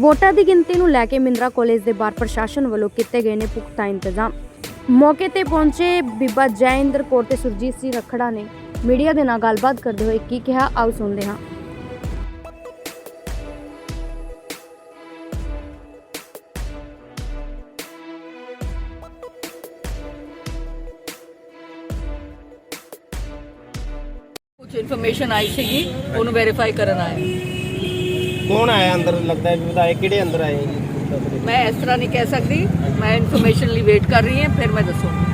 ਵੋਟਾਂ ਦੀ ਗਿਣਤੀ ਨੂੰ ਲੈ ਕੇ ਮਿੰਦਰਾ ਕਾਲਜ ਦੇ ਬਾਹਰ ਪ੍ਰਸ਼ਾਸਨ ਵੱਲੋਂ ਕੀਤੇ ਗਏ ਨੇ ਪੁਖਤਾ ਇੰਤਜ਼ਾਮ। ਮੌਕੇ ਤੇ ਪਹੁੰਚੇ ਬੀਬਾ ਜੈਇੰਦਰ ਕੌਰ ਤੇ ਸੁਰਜੀਤ ਸਿੰਘ ਰਖੜਾ ਨੇ ਮੀਡੀਆ ਦੇ ਨਾਲ ਗੱਲਬਾਤ ਕਰਦੇ ਹੋਏ ਕੀ ਕਿਹਾ, ਆਓ ਸੁਣਦੇ ਹਾਂ। ਕੁਝ ਇਨਫੋਰਮੇਸ਼ਨ ਆਈ ਸੀਗੀ, ਉਹਨੂੰ ਵੈਰੀਫਾਈ ਕਰਨ ਆਏ। ਕੌਣ ਆਇਆ ਅੰਦਰ? ਲੱਗਦਾ ਹੈ ਵੀ ਬਤਾਏ ਕਿਹੜੇ ਅੰਦਰ ਆਏ ਜੀ? ਮੈਂ ਇਸ ਤਰ੍ਹਾਂ ਨਹੀਂ ਕਹਿ ਸਕਦੀ। ਮੈਂ ਇਨਫੋਰਮੇਸ਼ਨ ਲਈ ਵੇਟ ਕਰ ਰਹੀ ਹਾਂ ਫਿਰ ਮੈਂ ਦੱਸੂੰਗੀ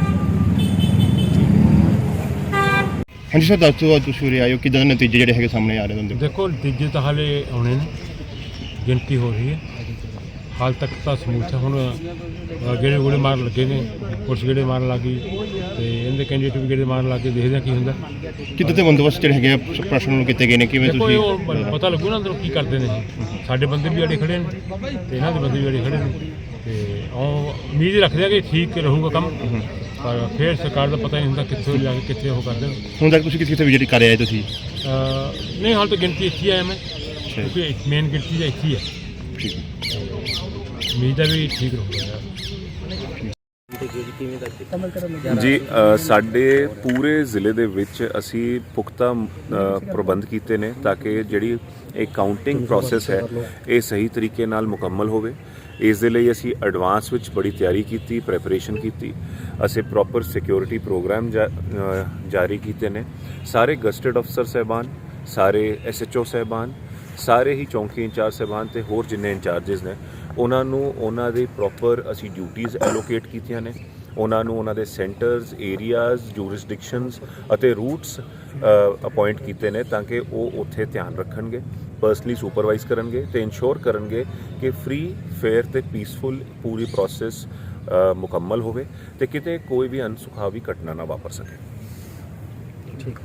ਹਾਂਜੀ ਸਰ ਦੱਸ ਦਿਓ ਅੱਜ ਤੁਸੀਂ ਉਰੇ ਆਏ ਹੋ ਕਿਦਾਂ ਦੇ ਨਤੀਜੇ ਜਿਹੜੇ ਹੈਗੇ ਸਾਹਮਣੇ ਆ ਰਹੇ ਹੁੰਦੇ ਦੇਖੋ ਨਤੀਜੇ ਤਾਂ ਹਾਲੇ ਆਉਣੇ ਨੇ। ਗਿਣਤੀ ਹੋ ਰਹੀ ਹੈ। ਹਾਲ ਤੱਕ ਤਾਂ ਸਮੂਥ ਹੈ। ਹੁਣ ਗੇੜੇ ਗੋਲੇ ਮਾਰਨ ਲੱਗੇ ਨੇ। ਪੁਲਿਸ ਗੇੜੇ ਮਾਰਨ ਲੱਗੀ ਤੇ ਇਹਦੇ ਕੈਂਡੀਡੇਟ ਵੀ ਗੇੜੇ ਮਾਰਨ ਲੱਗੇ ਦੇਖਦੇ ਹਾਂ ਕੀ ਹੁੰਦਾ। ਕਿੱਦਾਂ ਦੇ ਬੰਦੋਬਸਤ ਜਿਹੜੇ ਹੈਗੇ ਆ ਪ੍ਰਸ਼ਾਸਨ ਨੂੰ ਕੀਤੇ ਗਏ ਨੇ? ਕਿਵੇਂ ਦੇਖੋ ਇਹ ਉਹ ਤੁਸੀਂ ਪਤਾ ਲੱਗੂ ਨਾ ਅੰਦਰੋਂ ਕੀ ਕਰਦੇ ਨੇ। ਇਹ। ਸਾਡੇ ਬੰਦੇ ਵੀ ਅੜੇ ਖੜੇ ਨੇ ਤੇ ਇਹਨਾਂ ਦੇ ਬੰਦੇ ਵੀ ਅੜੇ ਖੜੇ ਨੇ। ਤੇ ਉਹ ਉਮੀਦ ਰੱਖਦੇ ਆ ਕਿ ਠੀਕ ਰਹੂਗਾ ਕੰਮ। ਪਰ ਫਿਰ ਸਰਕਾਰ ਦਾ ਪਤਾ ਨਹੀਂ ਹੁੰਦਾ ਕਿੱਥੋਂ ਲਿਆ ਕੇ ਕਿੱਥੇ ਉਹ ਕਰਦੇ ਨੇ। ਹੁਣ ਤੱਕ ਤੁਸੀਂ ਕਿੱਥੇ ਕਿੱਥੇ ਵਿਜ਼ਿਟ ਕਰ ਆਏ ਤੁਸੀਂ? ਨਹੀਂ ਹਾਲ ਤਾਂ ਗਿਣਤੀ ਇੱਥੇ ਹੀ ਆਇਆ ਮੈਂ। ਕਿਉਂਕਿ ਮੇਨ ਗਿਣਤੀ ਤਾਂ ਇੱਥੇ ਹੀ ਹੈ। ਠੀਕ। ਉਮੀਦ ਹੈ ਵੀ ਠੀਕ ਰਹੂਗਾ। ਜੀ ਅ, ਸਾਡੇ ਪੂਰੇ ਜ਼ਿਲ੍ਹੇ ਦੇ ਵਿੱਚ ਅਸੀਂ ਪੁਖਤਾ ਅ, ਪ੍ਰਬੰਧ ਕੀਤੇ ਨੇ ਤਾਂ ਕਿ ਜਿਹੜੀ ਇਹ ਕਾਊਂਟਿੰਗ ਪ੍ਰੋਸੈਸ ਹੈ ਇਹ ਸਹੀ ਤਰੀਕੇ ਨਾਲ ਮੁਕੰਮਲ ਹੋਵੇ। ਇਸ ਦੇ ਲਈ ਅਸੀਂ ਐਡਵਾਂਸ ਵਿੱਚ ਬੜੀ ਤਿਆਰੀ ਕੀਤੀ ਪ੍ਰੈਪਰੇਸ਼ਨ ਕੀਤੀ। ਅਸੀਂ ਪ੍ਰੋਪਰ ਸਿਕਿਉਰਿਟੀ ਪ੍ਰੋਗਰਾਮ ਜਾ- ਅ, ਜਾਰੀ ਕੀਤੇ ਨੇ। ਸਾਰੇ ਗਸਟਡ ਅਫਸਰ ਸਹਿਬਾਨ ਸਾਰੇ ਐਸਐਚਓ ਸਹਿਬਾਨ ਸਾਰੇ ਹੀ ਚੌਂਕੀ ਇੰਚਾਰਜ ਸਹਿਬਾਨ ਤੇ ਹੋਰ ਜਿੰਨੇ ਇੰਚਾਰजेस ਨੇ ਉਹਨਾਂ ਨੂੰ ਉਹਨਾਂ ਦੇ ਪ੍ਰੋਪਰ ਅਸੀਂ ਡਿਊਟੀਆਂ ਐਲੋਕੇਟ ਕੀਤੀਆਂ ਨੇ। ਉਹਨਾਂ ਨੂੰ ਉਹਨਾਂ ਦੇ ਸੈਂਟਰਸ ਏਰੀਆਜ਼ ਜੂਰਿਸਡਿਕਸ਼ਨਸ ਅਤੇ ਰੂਟਸ ਅਪਾਇੰਟ ਕੀਤੇ ਨੇ ਤਾਂ ਕਿ ਉਹ ਉੱਥੇ ਧਿਆਨ ਰੱਖਣਗੇ ਪਰਸਨਲੀ ਸੁਪਰਵਾਈਜ਼ ਕਰਨਗੇ ਤੇ ਇਨਸ਼ੋਰ ਕਰਨਗੇ ਕਿ ਫ੍ਰੀ ਫੇਅਰ ਤੇ ਪੀਸਫੁਲ ਪੂਰੀ ਪ੍ਰੋਸੈਸ ਮੁਕੰਮਲ ਹੋਵੇ ਤੇ ਕਿਤੇ ਕੋਈ ਵੀ ਅਨਸੁਖਾਵੀ ਘਟਨਾ ਨਾ ਵਾਪਰ ਸਕੇ। ਠੀਕ।